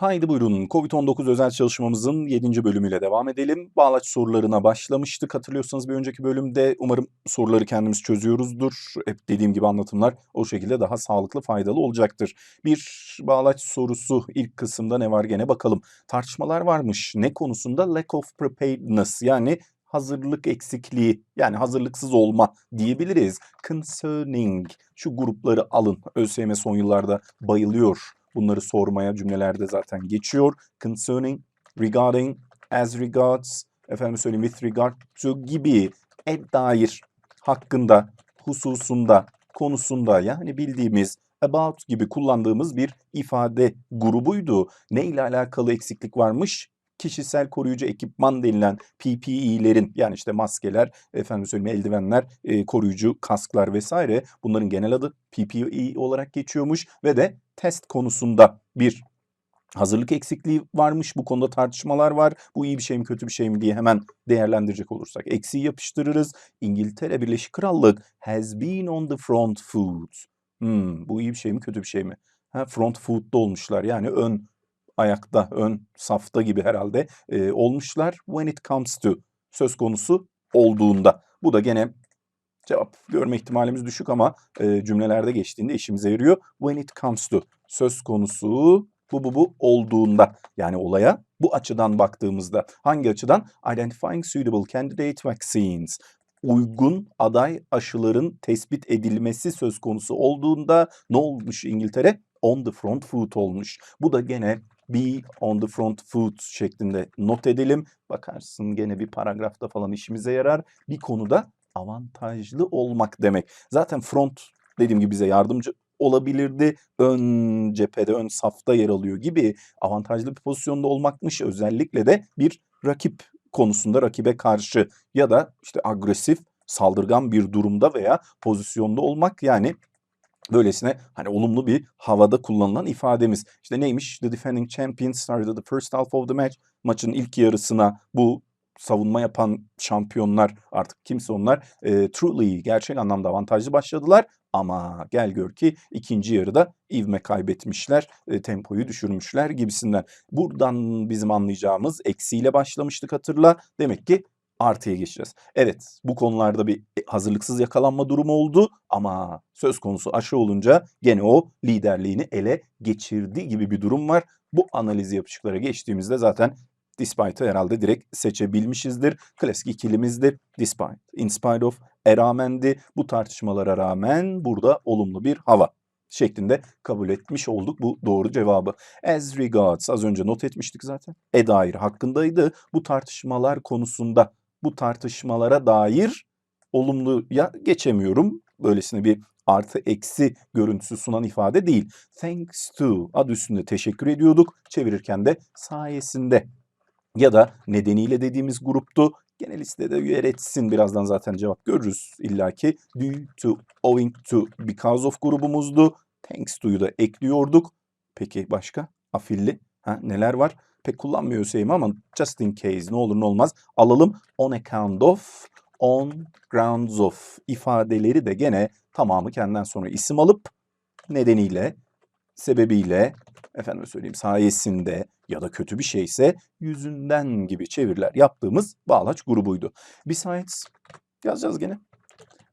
Haydi buyurun. Covid-19 özel çalışmamızın 7. bölümüyle devam edelim. Bağlaç sorularına başlamıştık. Hatırlıyorsanız bir önceki bölümde umarım soruları kendimiz çözüyoruzdur. Hep dediğim gibi anlatımlar o şekilde daha sağlıklı, faydalı olacaktır. Bir bağlaç sorusu ilk kısımda ne var gene bakalım. Tartışmalar varmış. Ne konusunda? Lack of preparedness yani hazırlık eksikliği yani hazırlıksız olma diyebiliriz. Concerning şu grupları alın. ÖSYM son yıllarda bayılıyor bunları sormaya cümlelerde zaten geçiyor. Concerning, regarding, as regards, efendim söyleyeyim with regard to gibi e dair hakkında, hususunda, konusunda yani bildiğimiz about gibi kullandığımız bir ifade grubuydu. Ne ile alakalı eksiklik varmış? Kişisel koruyucu ekipman denilen PPE'lerin yani işte maskeler, efendim söyleyeyim eldivenler, e, koruyucu kasklar vesaire bunların genel adı PPE olarak geçiyormuş ve de test konusunda bir hazırlık eksikliği varmış. Bu konuda tartışmalar var. Bu iyi bir şey mi kötü bir şey mi diye hemen değerlendirecek olursak eksiği yapıştırırız. İngiltere Birleşik Krallık has been on the front foot. Hmm, bu iyi bir şey mi kötü bir şey mi? Ha, front foot'ta olmuşlar yani ön ayakta, ön safta gibi herhalde e, olmuşlar. When it comes to söz konusu olduğunda. Bu da gene cevap görme ihtimalimiz düşük ama e, cümlelerde geçtiğinde işimize yarıyor. When it comes to söz konusu bu bu bu olduğunda yani olaya bu açıdan baktığımızda hangi açıdan? Identifying suitable candidate vaccines uygun aday aşıların tespit edilmesi söz konusu olduğunda ne olmuş İngiltere? On the front foot olmuş. Bu da gene be on the front foot şeklinde not edelim. Bakarsın gene bir paragrafta falan işimize yarar. Bir konuda avantajlı olmak demek. Zaten front dediğim gibi bize yardımcı olabilirdi. Ön cephede, ön safta yer alıyor gibi avantajlı bir pozisyonda olmakmış. Özellikle de bir rakip konusunda rakibe karşı ya da işte agresif, saldırgan bir durumda veya pozisyonda olmak yani böylesine hani olumlu bir havada kullanılan ifademiz. İşte neymiş? The defending champion started the first half of the match. Maçın ilk yarısına bu savunma yapan şampiyonlar artık kimse onlar e, truly gerçek anlamda avantajlı başladılar ama gel gör ki ikinci yarıda ivme kaybetmişler, e, tempoyu düşürmüşler gibisinden. Buradan bizim anlayacağımız eksiyle başlamıştık hatırla. Demek ki artıya geçeceğiz. Evet bu konularda bir e, hazırlıksız yakalanma durumu oldu ama söz konusu aşı olunca gene o liderliğini ele geçirdi gibi bir durum var. Bu analizi yapışıklara geçtiğimizde zaten Despite'ı herhalde direkt seçebilmişizdir. Klasik ikilimizdir. Despite, in spite of, e rağmendi. Bu tartışmalara rağmen burada olumlu bir hava şeklinde kabul etmiş olduk bu doğru cevabı. As regards az önce not etmiştik zaten. E dair hakkındaydı. Bu tartışmalar konusunda bu tartışmalara dair olumluya geçemiyorum. Böylesine bir artı eksi görüntüsü sunan ifade değil. Thanks to adı üstünde teşekkür ediyorduk. Çevirirken de sayesinde ya da nedeniyle dediğimiz gruptu. Genel listede yer etsin. Birazdan zaten cevap görürüz illaki. Due to, owing to, because of grubumuzdu. Thanks to'yu da ekliyorduk. Peki başka? Afilli. Ha, neler var? Pek kullanmıyor Hüseyin ama just in case ne olur ne olmaz alalım. On account of, on grounds of ifadeleri de gene tamamı kendinden sonra isim alıp nedeniyle, sebebiyle, efendim söyleyeyim sayesinde ya da kötü bir şeyse yüzünden gibi çeviriler yaptığımız bağlaç grubuydu. Besides yazacağız gene.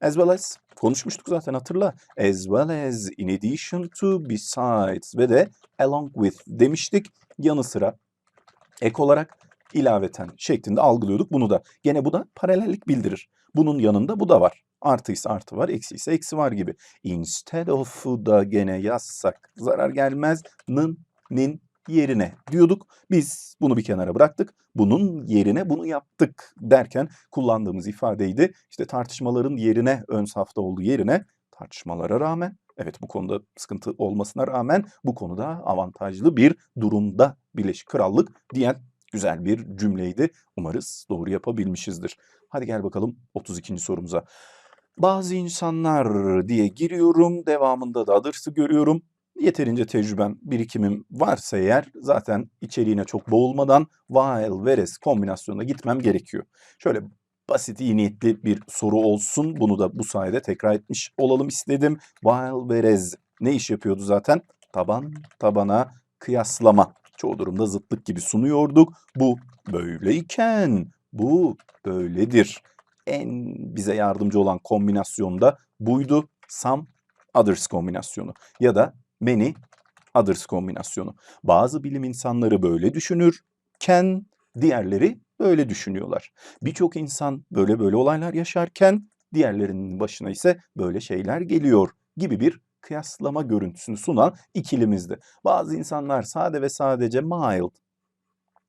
As well as konuşmuştuk zaten hatırla. As well as in addition to besides ve de along with demiştik. Yanı sıra ek olarak ilaveten şeklinde algılıyorduk bunu da. Gene bu da paralellik bildirir. Bunun yanında bu da var. Artı ise artı var, eksi ise eksi var gibi. Instead of'u da gene yazsak zarar gelmez. Nın, nin yerine diyorduk. Biz bunu bir kenara bıraktık. Bunun yerine bunu yaptık derken kullandığımız ifadeydi. İşte tartışmaların yerine ön safta olduğu yerine tartışmalara rağmen evet bu konuda sıkıntı olmasına rağmen bu konuda avantajlı bir durumda Birleşik Krallık diyen güzel bir cümleydi. Umarız doğru yapabilmişizdir. Hadi gel bakalım 32. sorumuza. Bazı insanlar diye giriyorum. Devamında da adırsı görüyorum. Yeterince tecrübem, birikimim varsa eğer zaten içeriğine çok boğulmadan while, whereas kombinasyonuna gitmem gerekiyor. Şöyle basit iyi niyetli bir soru olsun. Bunu da bu sayede tekrar etmiş olalım istedim. Whereas ne iş yapıyordu zaten? Taban, tabana, kıyaslama çoğu durumda zıtlık gibi sunuyorduk. Bu böyleyken bu böyledir. En bize yardımcı olan kombinasyon da buydu. Some others kombinasyonu ya da many others kombinasyonu. Bazı bilim insanları böyle düşünürken diğerleri böyle düşünüyorlar. Birçok insan böyle böyle olaylar yaşarken diğerlerinin başına ise böyle şeyler geliyor gibi bir kıyaslama görüntüsünü sunan ikilimizdi. Bazı insanlar sade ve sadece mild,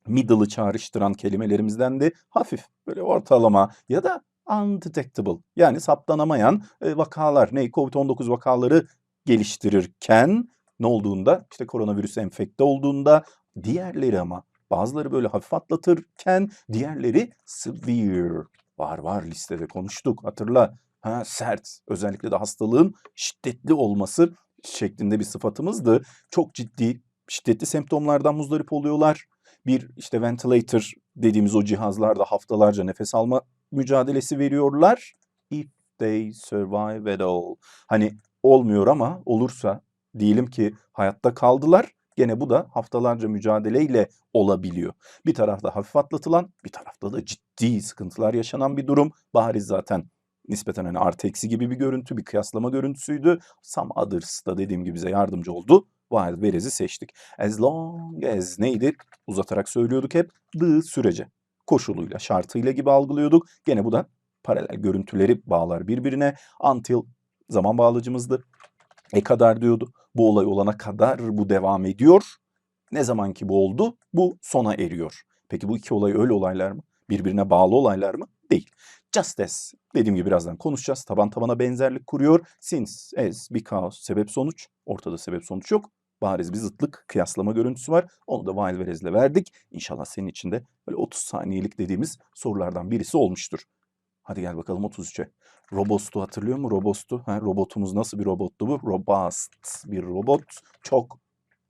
middle'ı çağrıştıran kelimelerimizden de hafif böyle ortalama ya da undetectable yani saptanamayan e, vakalar, ne COVID-19 vakaları geliştirirken ne olduğunda işte koronavirüs enfekte olduğunda diğerleri ama bazıları böyle hafif atlatırken diğerleri severe var var listede konuştuk hatırla ha, sert özellikle de hastalığın şiddetli olması şeklinde bir sıfatımızdı. Çok ciddi şiddetli semptomlardan muzdarip oluyorlar. Bir işte ventilator dediğimiz o cihazlarda haftalarca nefes alma mücadelesi veriyorlar. If they survive at all. Hani olmuyor ama olursa diyelim ki hayatta kaldılar. Gene bu da haftalarca mücadeleyle olabiliyor. Bir tarafta hafif atlatılan, bir tarafta da ciddi sıkıntılar yaşanan bir durum. Bariz zaten nispeten hani artı eksi gibi bir görüntü, bir kıyaslama görüntüsüydü. Some others da dediğim gibi bize yardımcı oldu. Wild Berez'i seçtik. As long as neydi? Uzatarak söylüyorduk hep. The sürece. Koşuluyla, şartıyla gibi algılıyorduk. Gene bu da paralel görüntüleri bağlar birbirine. Until zaman bağlacımızdı. E kadar diyordu. Bu olay olana kadar bu devam ediyor. Ne zaman ki bu oldu, bu sona eriyor. Peki bu iki olay öyle olaylar mı? Birbirine bağlı olaylar mı? Değil. Just as dediğim gibi birazdan konuşacağız. Taban tabana benzerlik kuruyor. Since, as, because, sebep sonuç. Ortada sebep sonuç yok. Bariz bir zıtlık, kıyaslama görüntüsü var. Onu da Wild Verez'le verdik. İnşallah senin için de böyle 30 saniyelik dediğimiz sorulardan birisi olmuştur. Hadi gel bakalım 33'e. Robost'u hatırlıyor mu? Robost'u. Ha, robotumuz nasıl bir robottu bu? Robust bir robot. Çok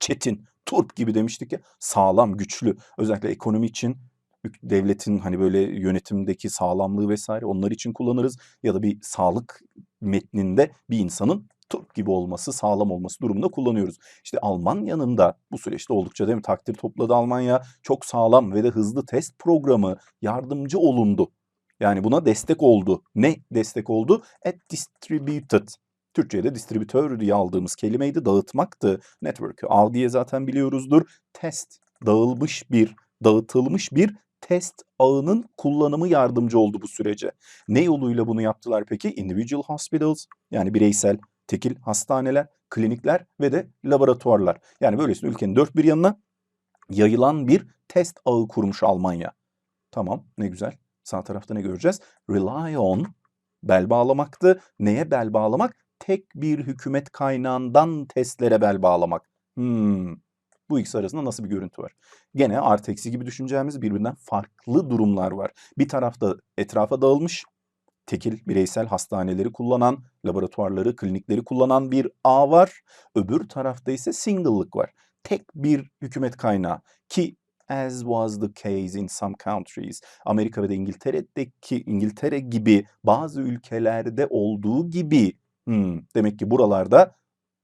çetin. Turp gibi demiştik ya. Sağlam, güçlü. Özellikle ekonomi için devletin hani böyle yönetimdeki sağlamlığı vesaire onlar için kullanırız. Ya da bir sağlık metninde bir insanın turp gibi olması, sağlam olması durumunda kullanıyoruz. İşte Almanya'nın da bu süreçte oldukça değil mi takdir topladı Almanya. Çok sağlam ve de hızlı test programı yardımcı olundu. Yani buna destek oldu. Ne destek oldu? At distributed. Türkçe'de distribütör diye aldığımız kelimeydi. Dağıtmaktı. Network'ü al diye zaten biliyoruzdur. Test, dağılmış bir, dağıtılmış bir test ağının kullanımı yardımcı oldu bu sürece. Ne yoluyla bunu yaptılar peki? Individual hospitals yani bireysel tekil hastaneler, klinikler ve de laboratuvarlar. Yani böylesine ülkenin dört bir yanına yayılan bir test ağı kurmuş Almanya. Tamam ne güzel. Sağ tarafta ne göreceğiz? Rely on bel bağlamaktı. Neye bel bağlamak? Tek bir hükümet kaynağından testlere bel bağlamak. Hmm. Bu ikisi arasında nasıl bir görüntü var? Gene artı eksi gibi düşüneceğimiz birbirinden farklı durumlar var. Bir tarafta etrafa dağılmış, tekil bireysel hastaneleri kullanan, laboratuvarları, klinikleri kullanan bir ağ var. Öbür tarafta ise single'lık var. Tek bir hükümet kaynağı ki as was the case in some countries. Amerika ve de İngiltere'deki İngiltere gibi bazı ülkelerde olduğu gibi hmm, demek ki buralarda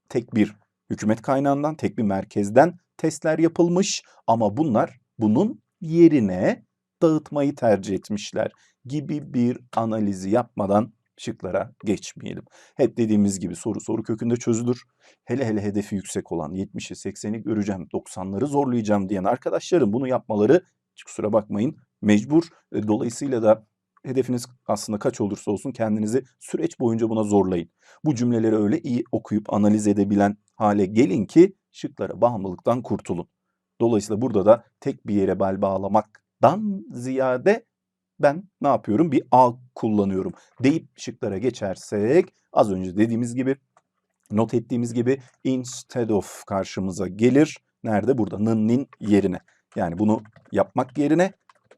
tek bir hükümet kaynağından, tek bir merkezden testler yapılmış ama bunlar bunun yerine dağıtmayı tercih etmişler gibi bir analizi yapmadan şıklara geçmeyelim. Hep dediğimiz gibi soru soru kökünde çözülür. Hele hele hedefi yüksek olan 70'i 80'i göreceğim, 90'ları zorlayacağım diyen arkadaşlarım bunu yapmaları kusura bakmayın mecbur. E, Dolayısıyla da hedefiniz aslında kaç olursa olsun kendinizi süreç boyunca buna zorlayın. Bu cümleleri öyle iyi okuyup analiz edebilen hale gelin ki şıklara bağımlılıktan kurtulun. Dolayısıyla burada da tek bir yere bel bağlamaktan ziyade ben ne yapıyorum? Bir A kullanıyorum deyip şıklara geçersek az önce dediğimiz gibi not ettiğimiz gibi instead of karşımıza gelir. Nerede? Burada. Nın yerine. Yani bunu yapmak yerine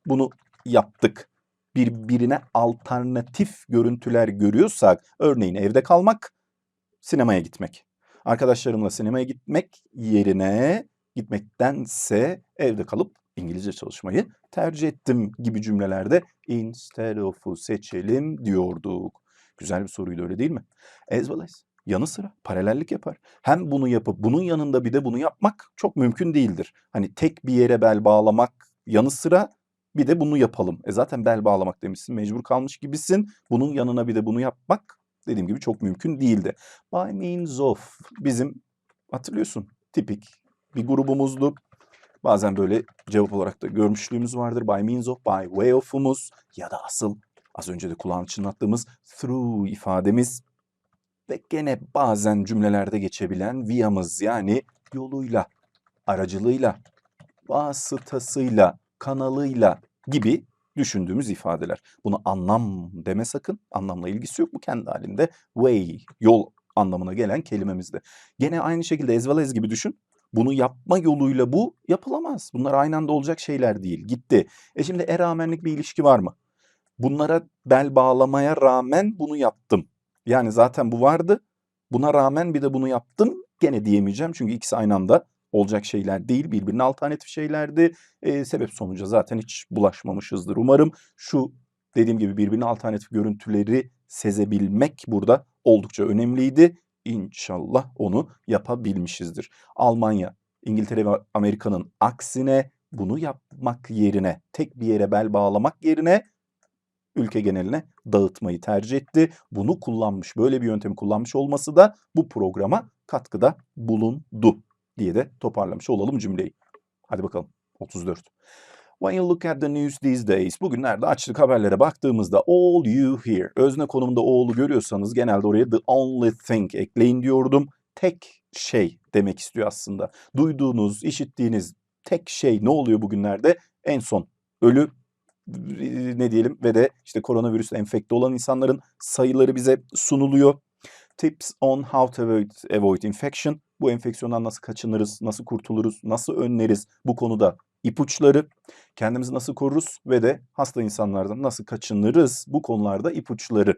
bunu yaptık. Birbirine alternatif görüntüler görüyorsak örneğin evde kalmak, sinemaya gitmek. Arkadaşlarımla sinemaya gitmek yerine gitmektense evde kalıp İngilizce çalışmayı tercih ettim gibi cümlelerde instead of'u seçelim diyorduk. Güzel bir soruydu öyle değil mi? As well as yanı sıra paralellik yapar. Hem bunu yapıp bunun yanında bir de bunu yapmak çok mümkün değildir. Hani tek bir yere bel bağlamak yanı sıra bir de bunu yapalım. E zaten bel bağlamak demişsin, mecbur kalmış gibisin. Bunun yanına bir de bunu yapmak dediğim gibi çok mümkün değildi. By means of bizim hatırlıyorsun tipik bir grubumuzdu. Bazen böyle cevap olarak da görmüşlüğümüz vardır. By means of, by way of'umuz ya da asıl az önce de kulağını çınlattığımız through ifademiz ve gene bazen cümlelerde geçebilen via'mız yani yoluyla, aracılığıyla, vasıtasıyla, kanalıyla gibi düşündüğümüz ifadeler. Bunu anlam deme sakın. Anlamla ilgisi yok. Bu kendi halinde way, yol anlamına gelen kelimemizde. Gene aynı şekilde as well as gibi düşün. Bunu yapma yoluyla bu yapılamaz. Bunlar aynı anda olacak şeyler değil. Gitti. E şimdi e rağmenlik bir ilişki var mı? Bunlara bel bağlamaya rağmen bunu yaptım. Yani zaten bu vardı. Buna rağmen bir de bunu yaptım. Gene diyemeyeceğim. Çünkü ikisi aynı anda olacak şeyler değil. Birbirine alternatif şeylerdi. E, sebep sonuca zaten hiç bulaşmamışızdır. Umarım şu dediğim gibi birbirine alternatif görüntüleri sezebilmek burada oldukça önemliydi. İnşallah onu yapabilmişizdir. Almanya, İngiltere ve Amerika'nın aksine bunu yapmak yerine, tek bir yere bel bağlamak yerine ülke geneline dağıtmayı tercih etti. Bunu kullanmış, böyle bir yöntemi kullanmış olması da bu programa katkıda bulundu diye de toparlamış olalım cümleyi. Hadi bakalım 34. When you look at the news these days, bugünlerde açlık haberlere baktığımızda all you hear, özne konumunda all'u görüyorsanız genelde oraya the only thing ekleyin diyordum. Tek şey demek istiyor aslında. Duyduğunuz, işittiğiniz tek şey ne oluyor bugünlerde? En son ölü ne diyelim ve de işte koronavirüs enfekte olan insanların sayıları bize sunuluyor. Tips on how to avoid, avoid infection. Bu enfeksiyondan nasıl kaçınırız, nasıl kurtuluruz, nasıl önleriz bu konuda ipuçları, kendimizi nasıl koruruz ve de hasta insanlardan nasıl kaçınırız bu konularda ipuçları.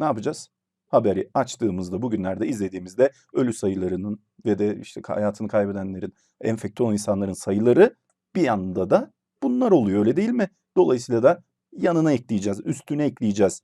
Ne yapacağız? Haberi açtığımızda bugünlerde izlediğimizde ölü sayılarının ve de işte hayatını kaybedenlerin, enfekte olan insanların sayıları bir yanda da bunlar oluyor öyle değil mi? Dolayısıyla da yanına ekleyeceğiz, üstüne ekleyeceğiz.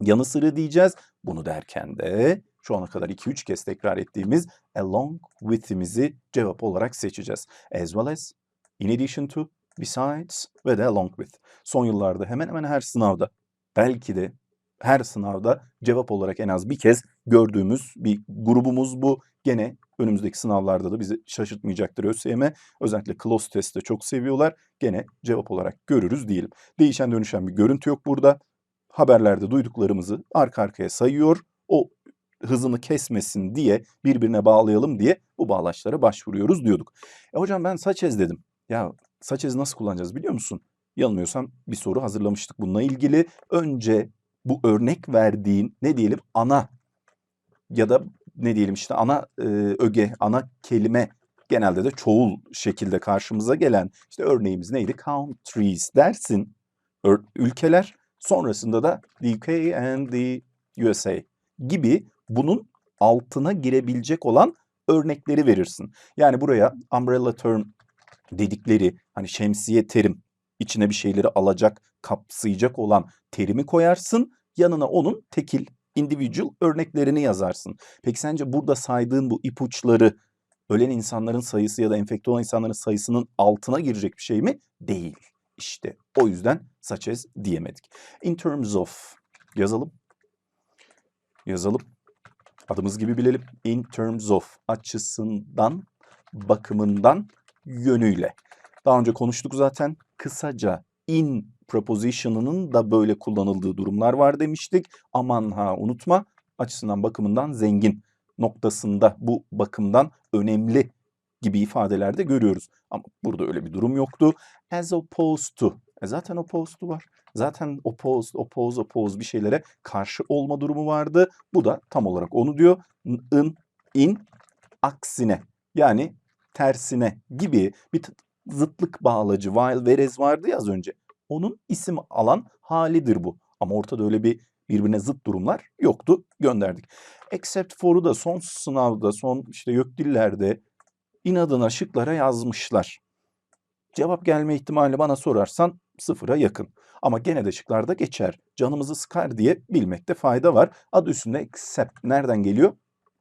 Yanı sıra diyeceğiz. Bunu derken de şu ana kadar 2-3 kez tekrar ettiğimiz along with'imizi cevap olarak seçeceğiz. As well as, in addition to, besides ve de along with. Son yıllarda hemen hemen her sınavda belki de her sınavda cevap olarak en az bir kez gördüğümüz bir grubumuz bu. Gene önümüzdeki sınavlarda da bizi şaşırtmayacaktır ÖSYM. Özellikle close test'te çok seviyorlar. Gene cevap olarak görürüz diyelim. Değişen dönüşen bir görüntü yok burada. Haberlerde duyduklarımızı arka arkaya sayıyor. O hızını kesmesin diye birbirine bağlayalım diye bu bağlaçlara başvuruyoruz diyorduk. E hocam ben saç ez dedim. Ya saç ezi nasıl kullanacağız biliyor musun? Yanılmıyorsam bir soru hazırlamıştık bununla ilgili. Önce bu örnek verdiğin ne diyelim ana ya da ne diyelim işte ana e, öge, ana kelime genelde de çoğul şekilde karşımıza gelen işte örneğimiz neydi? Countries dersin. Ülkeler sonrasında da the UK and the USA gibi bunun altına girebilecek olan örnekleri verirsin. Yani buraya umbrella term dedikleri hani şemsiye terim içine bir şeyleri alacak, kapsayacak olan terimi koyarsın. Yanına onun tekil, individual örneklerini yazarsın. Peki sence burada saydığın bu ipuçları ölen insanların sayısı ya da enfekte olan insanların sayısının altına girecek bir şey mi? Değil. İşte o yüzden as diyemedik. In terms of yazalım. Yazalım. Adımız gibi bilelim. In terms of açısından, bakımından, yönüyle. Daha önce konuştuk zaten. Kısaca in preposition'ının da böyle kullanıldığı durumlar var demiştik. Aman ha unutma açısından bakımından zengin noktasında bu bakımdan önemli gibi ifadelerde görüyoruz. Ama burada öyle bir durum yoktu. As opposed to. E zaten opposed to var. Zaten opposed, oppose, oppose bir şeylere karşı olma durumu vardı. Bu da tam olarak onu diyor. In, in, aksine. Yani tersine gibi bir zıtlık bağlacı while, whereas vardı ya az önce. Onun isim alan halidir bu. Ama ortada öyle bir birbirine zıt durumlar yoktu. Gönderdik. Except for'u da son sınavda, son işte YÖKDİL'lerde inadına şıklara yazmışlar. Cevap gelme ihtimali bana sorarsan sıfıra yakın. Ama gene de şıklarda geçer. Canımızı sıkar diye bilmekte fayda var. Adı üstünde except nereden geliyor?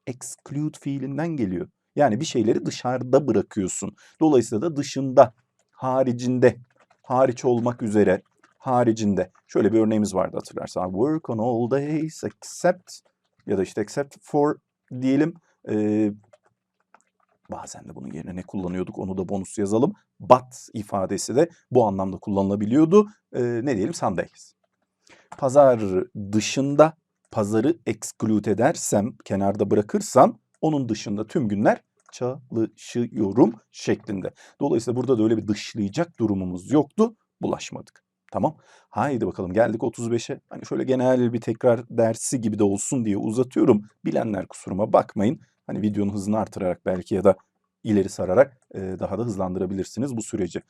Exclude fiilinden geliyor. Yani bir şeyleri dışarıda bırakıyorsun. Dolayısıyla da dışında, haricinde, hariç olmak üzere, haricinde. Şöyle bir örneğimiz vardı hatırlarsan. Work on all days except ya da işte except for diyelim. Ee, bazen de bunun yerine ne kullanıyorduk onu da bonus yazalım. But ifadesi de bu anlamda kullanılabiliyordu. Ee, ne diyelim Sundays. Pazar dışında pazarı exclude edersem, kenarda bırakırsam onun dışında tüm günler çalışıyorum şeklinde. Dolayısıyla burada da öyle bir dışlayacak durumumuz yoktu. Bulaşmadık. Tamam. Haydi bakalım geldik 35'e. Hani şöyle genel bir tekrar dersi gibi de olsun diye uzatıyorum. Bilenler kusuruma bakmayın. Hani videonun hızını artırarak belki ya da ileri sararak daha da hızlandırabilirsiniz bu süreci.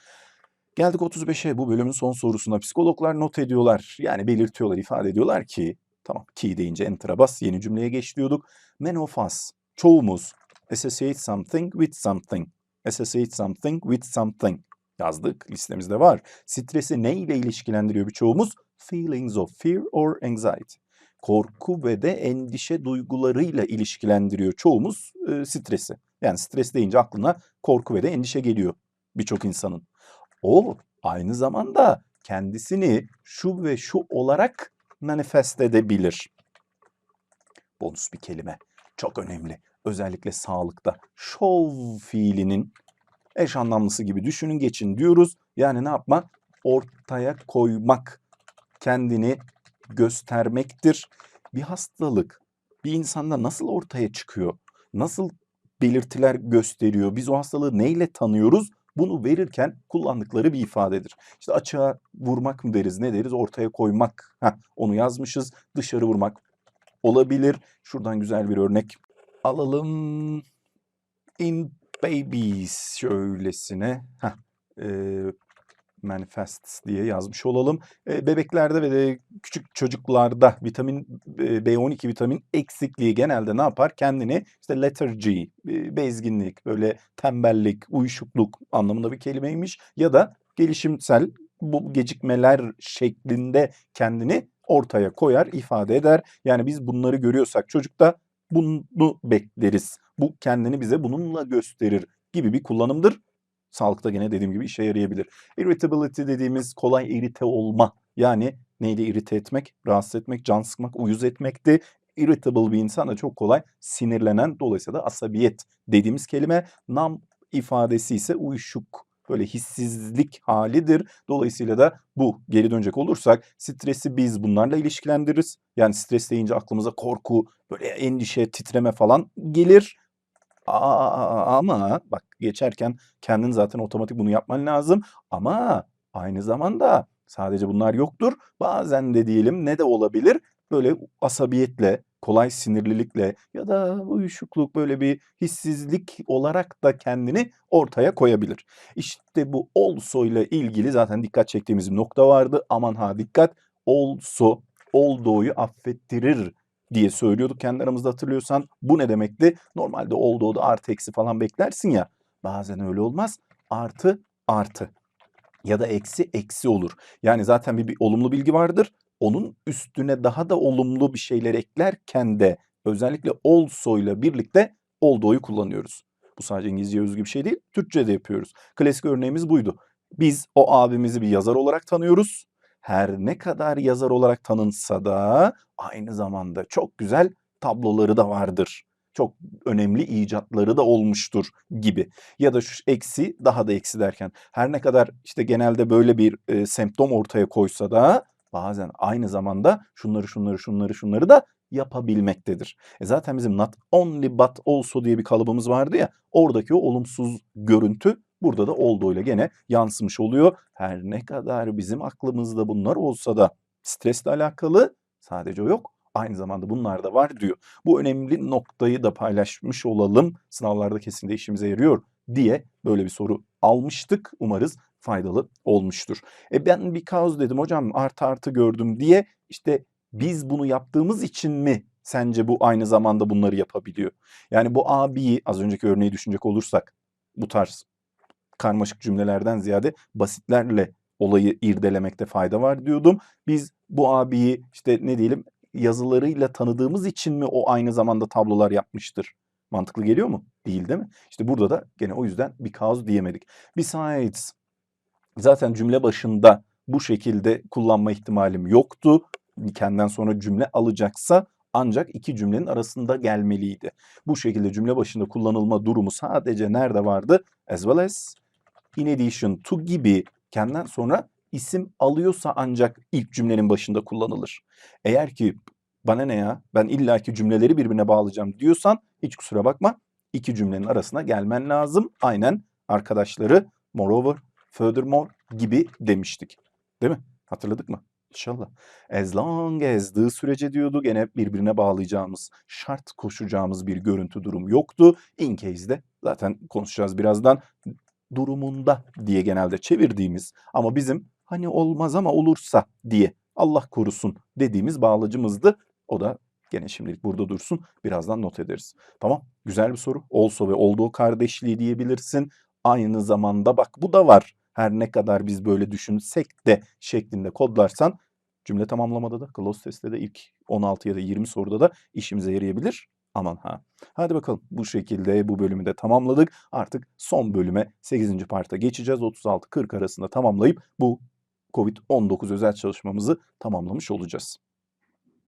Geldik 35'e bu bölümün son sorusuna. Psikologlar not ediyorlar. Yani belirtiyorlar, ifade ediyorlar ki tamam ki deyince enter'a bas yeni cümleye geç diyorduk. Many of us, çoğumuz associate something with something. Associate something with something yazdık. Listemizde var. Stresi ne ile ilişkilendiriyor birçoğumuz? Feelings of fear or anxiety. Korku ve de endişe duygularıyla ilişkilendiriyor çoğumuz e, stresi. Yani stres deyince aklına korku ve de endişe geliyor birçok insanın. O aynı zamanda kendisini şu ve şu olarak manifest edebilir. Bonus bir kelime. Çok önemli. Özellikle sağlıkta. Show fiilinin eş anlamlısı gibi düşünün geçin diyoruz. Yani ne yapmak? Ortaya koymak. Kendini göstermektir. Bir hastalık bir insanda nasıl ortaya çıkıyor? Nasıl belirtiler gösteriyor? Biz o hastalığı neyle tanıyoruz? Bunu verirken kullandıkları bir ifadedir. İşte açığa vurmak mı deriz, ne deriz? Ortaya koymak. Heh, onu yazmışız. Dışarı vurmak olabilir. Şuradan güzel bir örnek alalım. In babies şöylesine. Heh, e, manifests diye yazmış olalım. E, bebeklerde ve de küçük çocuklarda vitamin e, B12 vitamin eksikliği genelde ne yapar? Kendini işte lethargy, e, bezginlik, böyle tembellik, uyuşukluk anlamında bir kelimeymiş ya da gelişimsel bu gecikmeler şeklinde kendini ortaya koyar, ifade eder. Yani biz bunları görüyorsak çocukta bunu bekleriz. Bu kendini bize bununla gösterir gibi bir kullanımdır. Sağlıkta gene dediğim gibi işe yarayabilir. Irritability dediğimiz kolay irite olma. Yani neydi irite etmek, rahatsız etmek, can sıkmak, uyuz etmekti. Irritable bir insan da çok kolay sinirlenen dolayısıyla da asabiyet dediğimiz kelime. Nam ifadesi ise uyuşuk böyle hissizlik halidir. Dolayısıyla da bu geri dönecek olursak stresi biz bunlarla ilişkilendiririz. Yani stres deyince aklımıza korku, böyle endişe, titreme falan gelir. Aa, ama bak geçerken kendin zaten otomatik bunu yapman lazım. Ama aynı zamanda sadece bunlar yoktur. Bazen de diyelim ne de olabilir? Böyle asabiyetle, kolay sinirlilikle ya da uyuşukluk böyle bir hissizlik olarak da kendini ortaya koyabilir. İşte bu also ile ilgili zaten dikkat çektiğimiz bir nokta vardı. Aman ha dikkat. Also, oldo'yu affettirir diye söylüyorduk kendi aramızda hatırlıyorsan. Bu ne demekti? Normalde olduğu da artı eksi falan beklersin ya. Bazen öyle olmaz. Artı artı ya da eksi eksi olur. Yani zaten bir, bir olumlu bilgi vardır. Onun üstüne daha da olumlu bir şeyler eklerken de özellikle also ile birlikte olduğu'yu kullanıyoruz. Bu sadece İngilizce özgü bir şey değil. Türkçe'de yapıyoruz. Klasik örneğimiz buydu. Biz o abimizi bir yazar olarak tanıyoruz her ne kadar yazar olarak tanınsa da aynı zamanda çok güzel tabloları da vardır. Çok önemli icatları da olmuştur gibi. Ya da şu eksi daha da eksi derken her ne kadar işte genelde böyle bir e, semptom ortaya koysa da bazen aynı zamanda şunları şunları şunları şunları da yapabilmektedir. E zaten bizim not only but also diye bir kalıbımız vardı ya oradaki o olumsuz görüntü Burada da olduğuyla gene yansımış oluyor. Her ne kadar bizim aklımızda bunlar olsa da stresle alakalı sadece o yok. Aynı zamanda bunlar da var diyor. Bu önemli noktayı da paylaşmış olalım. Sınavlarda kesinlikle işimize yarıyor diye böyle bir soru almıştık. Umarız faydalı olmuştur. E ben bir kaos dedim hocam artı artı gördüm diye işte biz bunu yaptığımız için mi sence bu aynı zamanda bunları yapabiliyor? Yani bu abiyi az önceki örneği düşünecek olursak bu tarz karmaşık cümlelerden ziyade basitlerle olayı irdelemekte fayda var diyordum. Biz bu abiyi işte ne diyelim yazılarıyla tanıdığımız için mi o aynı zamanda tablolar yapmıştır? Mantıklı geliyor mu? Değil değil mi? İşte burada da gene o yüzden because diyemedik. Besides zaten cümle başında bu şekilde kullanma ihtimalim yoktu. Kendinden sonra cümle alacaksa ancak iki cümlenin arasında gelmeliydi. Bu şekilde cümle başında kullanılma durumu sadece nerede vardı? As well as, in addition to gibi kendinden sonra isim alıyorsa ancak ilk cümlenin başında kullanılır. Eğer ki bana ne ya ben illaki cümleleri birbirine bağlayacağım diyorsan hiç kusura bakma iki cümlenin arasına gelmen lazım. Aynen arkadaşları moreover, furthermore gibi demiştik. Değil mi? Hatırladık mı? İnşallah. As long as the sürece diyordu gene birbirine bağlayacağımız, şart koşacağımız bir görüntü durum yoktu. In case de zaten konuşacağız birazdan durumunda diye genelde çevirdiğimiz ama bizim hani olmaz ama olursa diye Allah korusun dediğimiz bağlacımızdı. O da gene şimdilik burada dursun. Birazdan not ederiz. Tamam. Güzel bir soru. Also ve olduğu kardeşliği diyebilirsin. Aynı zamanda bak bu da var. Her ne kadar biz böyle düşünsek de şeklinde kodlarsan cümle tamamlamada da close testte de ilk 16 ya da 20 soruda da işimize yarayabilir. Aman ha. Hadi bakalım bu şekilde bu bölümü de tamamladık. Artık son bölüme 8. parta geçeceğiz. 36-40 arasında tamamlayıp bu COVID-19 özel çalışmamızı tamamlamış olacağız.